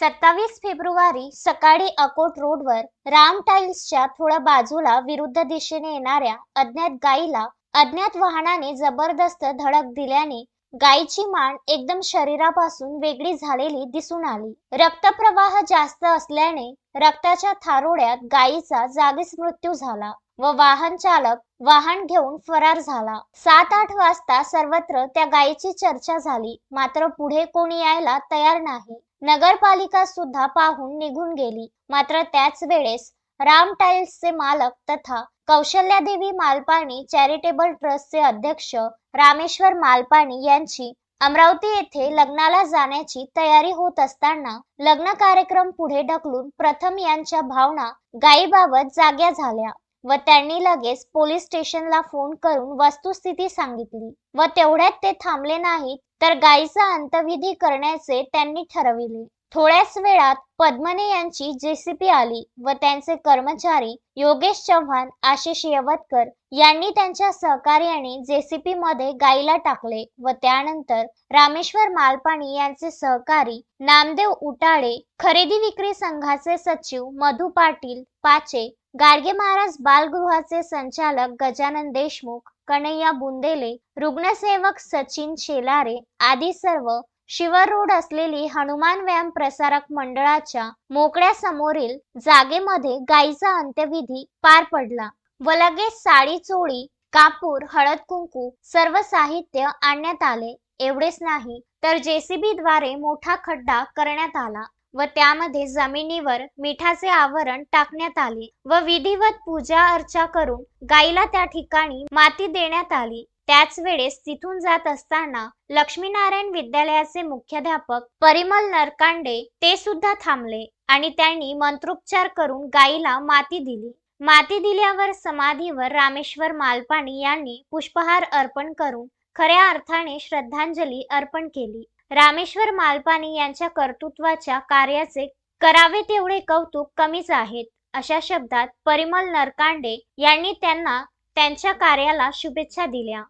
सत्तावीस फेब्रुवारी सकाळी अकोट रोडवर राम टाईल्सच्या थोड्या बाजूला विरुद्ध दिशेने येणाऱ्या अज्ञात गायीला अज्ञात वाहनाने जबरदस्त धडक दिल्याने गायीची मान एकदम शरीरापासून वेगळी झालेली दिसून आली. रक्तप्रवाह जास्त असल्याने रक्ताच्या थारोड्यात गायीचा जागीच मृत्यू झाला व वाहन चालक वाहन घेऊन फरार झाला. सात आठ वाजता सर्वत्र त्या गायीची चर्चा झाली. मात्र पुढे कोणी यायला तयार नाही. नगरपालिका सुद्धा पाहून निघून गेली. मात्र त्याच वेळेस राम टाईल्सचे मालक तथा कौशल्यादेवी मालपाणी चॅरिटेबल ट्रस्टचे अध्यक्ष रामेश्वर मालपाणी यांची अमरावती येथे लग्नाला जाण्याची तयारी होत असताना लग्न कार्यक्रम पुढे ढकलून प्रथम यांच्या भावना गायीबाबत जाग्या झाल्या. व त्यांनी लगेच पोलीस स्टेशनला फोन करून वस्तुस्थिती सांगितली. व तेवढ्यात ते थांबले नाहीत तर गायीचा अंतविधी करण्याचे त्यांनी ठरविले. थोड्याच वेळात पद्मने यांची जेसीपी आली व त्यांचे कर्मचारी योगेश चव्हाण आशिष यवतकर यांनी त्यांच्या सहकार्याने जेसीपी मध्ये गायीला टाकले व त्यानंतर रामेश्वर मालपाणी यांचे सहकारी नामदेव उटाळे खरेदी विक्री संघाचे सचिव मधु पाटील पाचे गाडगे महाराज बालगृहाचे संचालक गजानन देशमुख कन्हैया बुंदेले रुग्णसेवक सचिन शेलारे आदी सर्व शिवर रोड असलेली हनुमान व्यायाम प्रसारक मंडळाच्या मोकळ्या समोरील जागेमध्ये गायीचा अंत्यविधी पार पडला. व लगेच साडी चोळी कापूर हळद कुंकू सर्व साहित्य आणण्यात आले. एवढेच नाही तर जेसीबी द्वारे मोठा खड्डा करण्यात आला. व त्यामध्ये जमिनीवर मिठाचे आवरण टाकण्यात आले व विधिवत पूजा अर्चा करून गायीला त्या ठिकाणी माती देण्यात आली. त्याच वेळेस तिथून जात असताना लक्ष्मीनारायण विद्यालयाचे मुख्याध्यापक परिमल नरकांडे ते सुद्धा थांबले आणि त्यांनी मंत्रोपचार करून गायीला माती दिली. माती दिल्यावर समाधीवर रामेश्वर मालपाणी यांनी पुष्पहार अर्पण करून खऱ्या अर्थाने श्रद्धांजली अर्पण केली. रामेश्वर मालपानी यांच्या कर्तृत्वाच्या कार्याचे करावे तेवढे कौतुक कमीच आहेत. अशा शब्दात परिमल नरकांडे यांनी त्यांना त्यांच्या कार्याला शुभेच्छा दिल्या.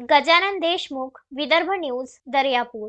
गजानन देशमुख विदर्भ न्यूज दर्यापूर.